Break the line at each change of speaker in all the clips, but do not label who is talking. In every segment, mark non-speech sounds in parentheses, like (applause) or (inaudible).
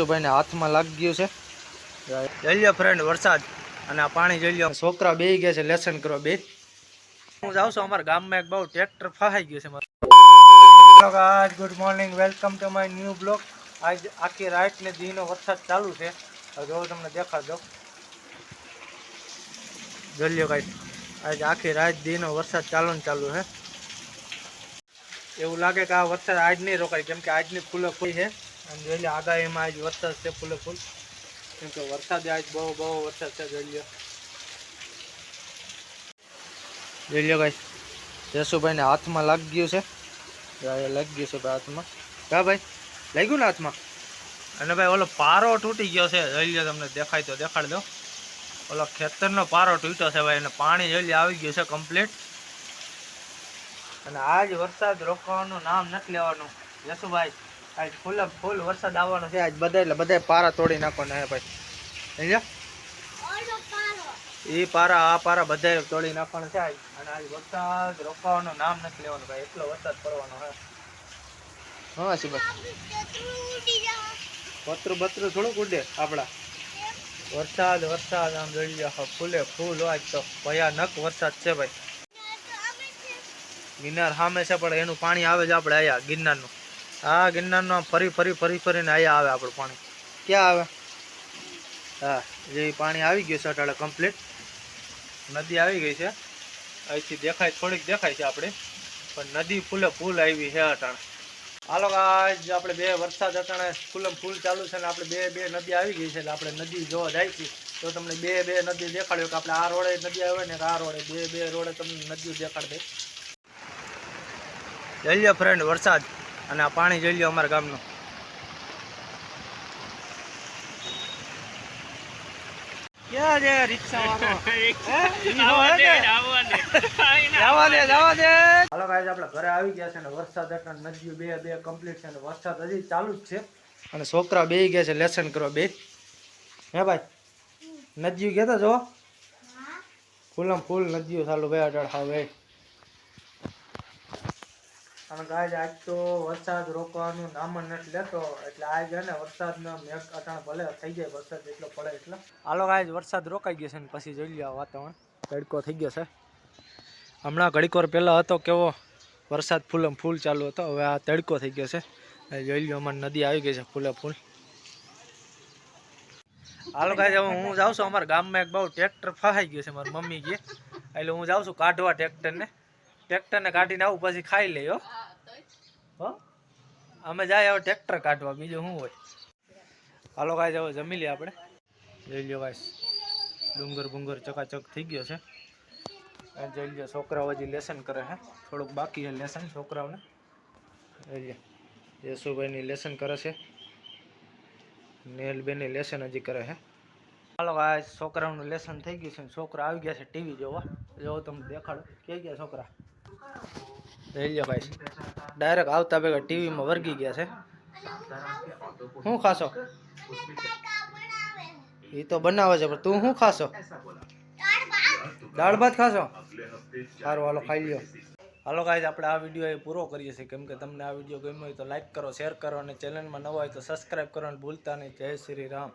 યશુભાઈને હાથમાં લાગી ગયું છે. જઈ લ્યો ફ્રેન્ડ વરસાદ. અને આ પાણી જઈ લ્યો. છોકરા બે ગયા છે લેસન કરવા બે હું જાઉં છું અમારા ગામમાં એક બહુ ટ્રેક્ટર ફસાઈ ગયું છે મારું. આજ good morning welcome to my new blog આજ આખી રાત ને દીનો વરસાદ ચાલુ છે. જો તમને દેખાડો જોઈ લ્યો કાંઈ આજ આખી રાત દીનો વરસાદ ચાલુ ને ચાલુ છે. એવું લાગે કે આ વરસાદ આજ નહીં રોકાય કેમ કે આજની ખુલ્લો ફૂલ છે. અને જોઈ લો, આગાહીમાં આજ વરસાદ છે ફૂલે ફૂલ. કેમ કે વરસાદ આજ બહુ બહુ વરસાદ છે, જોઈ લો જોઈ લો ભાઈ જસુભાઈને હાથમાં લાગી ગયું છે. લાગી ગયું છે ભાઈ હાથમાં. હા ભાઈ, લાગ્યું ને હાથમાં? અને ભાઈ ઓલો પારો તૂટી ગયો છે, જોઈ લો તમને દેખાય તો દેખાડી દો. ઓલો ખેતરનો પારો તૂટ્યો છે ભાઈ, અને પાણી જોઈ આવી ગયું છે કમ્પ્લીટ. અને આજ વરસાદ રોકવાનું, નામ નથી લેવાનું. યશુભાઈ આજ ફૂલ ફૂલ વરસાદ આવવાનો છે. આજ બધા એટલે બધા પારા તોડી નાખો હે ભાઈ. એ પારા. આ પારા બધા તોડી નાખવાના છે આજ. અને આજ વરસાદ રોકવાનું નામ નથી લેવાનું ભાઈ. એટલો વરસાદ પડવાનો હે. હા શિબા. પતરું બતરું થોડુંક ઉડે આપડા વરસાદ વરસાદ આમ જોઈ લ્યો. ફૂલે ફૂલ આજ તો. ભયાનક વરસાદ છે ભાઈ. ગિરનાર સામે છે. પણ એનું પાણી આવે છે આપણે અહીંયા ગિરનારનું. હા, ગિરનારનું ફરી ફરી ફરી, ફરીને અહીંયા આવે આપણું પાણી. ક્યાં આવે? હા, જે પાણી આવી ગયું છે અટાળે કમ્પ્લીટ નદી આવી ગઈ છે. અહીંથી દેખાય, થોડીક દેખાય છે આપણે. પણ નદી ફૂલે ફૂલ આવી છે અટાણે. હાલો આજ આપણે બે વરસાદ અટાણે ફૂલમ ફૂલ ચાલુ છે ને આપણે બે બે નદી આવી ગઈ છે એટલે આપણે નદી જોવા જાય છે, તો તમને બે બે નદી દેખાડ્યો કે આપણે આ રોડે નદી આવે ને આ રોડે, બે બે રોડે તમને નદીઓ દેખાડ દે. જઈએ ફ્રેન્ડ વરસાદ. અને આ પાણી જોઈ લ્યો અમારા ગામનું. ક્યાં છે રિક્ષા (laughs) (laughs) હાલો ગાઈસ આપણે ઘરે આવી ગયા છે ને વરસાદ એટલે નદીઓ બે બે કમ્પ્લીટ છે ને વરસાદ હજી ચાલુ જ છે. અને છોકરા બે ગયા છે લેસન કરવા બે. હે ભાઈ? નદીઓ ગયા તા જો ફૂલમ ફૂલ નદીઓ ચાલુ બે અઢાર હવે અને ગાય આજ તો વરસાદ રોકવાનું નામ જ નથી લેતો. એટલે આજ છે ને વરસાદનો મેઘ અટાણ ભલે થઈ જાય, વરસાદ એટલો પડે એટલે. હાલો ગાય વરસાદ રોકાઈ ગયો છે ને પછી જોઈ લ્યો વાતાવરણ. તડકો થઈ ગયો છે. હમણાં ઘડીકોર પહેલાં હતો કેવો વરસાદ ફૂલમ ફૂલ ચાલુ હતો, હવે આ તડકો થઈ ગયો છે. જોઈ લ્યો, અમારી નદી આવી ગઈ છે ફૂલે ફૂલ. હાલો ગાય હવે હું જાઉં છું, અમારા ગામમાં એક બહુ ટ્રેક્ટર ફસાઈ ગયું છે, મારી મમ્મી ગયે એટલે હું જાઉં છું કાઢવા ટ્રેક્ટરને ટ્રેક્ટરને કાઢીને આવું, પછી ખાઈ લઈ હો. હો? અમે જાય હવે ટ્રેક્ટર કાઢવા, બીજું શું હોય? હાલો કાંઈ હવે જમી લઈએ આપણે. જઈ લ્યો ભાઈ ડુંગર ભૂંગર ચકાચક થઈ ગયો છે. જઈ લ્યો, છોકરાઓ હજી લેસન કરે છે. થોડુંક બાકી છે લેસન છોકરાઓને. જોઈ યશુભાઈની લેસન કરે છે. નેહલબેનની લેસન હજી કરે છે. હાલો ગાય છોકરાઓનું લેસન થઈ ગયું છે છોકરા આવી ગયા છે ટીવી જોવા. જો તમને દેખાડો કે ગયા છોકરા? જોઈ લ્યો ભાઈ. ડાયરેક્ટ આવતા ભેગા ટીવીમાં વર્ગી ગયા છે. શું ખાશો? એ તો બનાવે છે, પણ તું શું ખાશો? દાળ ભાત ખાશો? સારું, હાલો ખાઈ લ્યો. હાલો ગાઈઝ આપણે આ વીડિયો એ પૂરો કરીએ છીએ. કેમ કે તમને આ વીડિયો ગમ્યો હોય તો લાઈક કરો શેર કરો અને ચેનલમાં નવા હોય તો સબસ્ક્રાઈબ કરવાનું ભૂલતા નહીં. જય શ્રી રામ.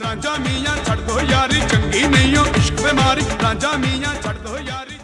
ਰਾਂਝਾ ਮੀਆਂ ਛੱਡ ਦੋ ਯਾਰੀ ਚੰਗੀ ਨਹੀਂ ਓ ਇਸ਼ਕ ਬਿਮਾਰੀ ਰਾਂਝਾ ਮੀਆਂ ਛੱਡ ਦੋ ਯਾਰੀ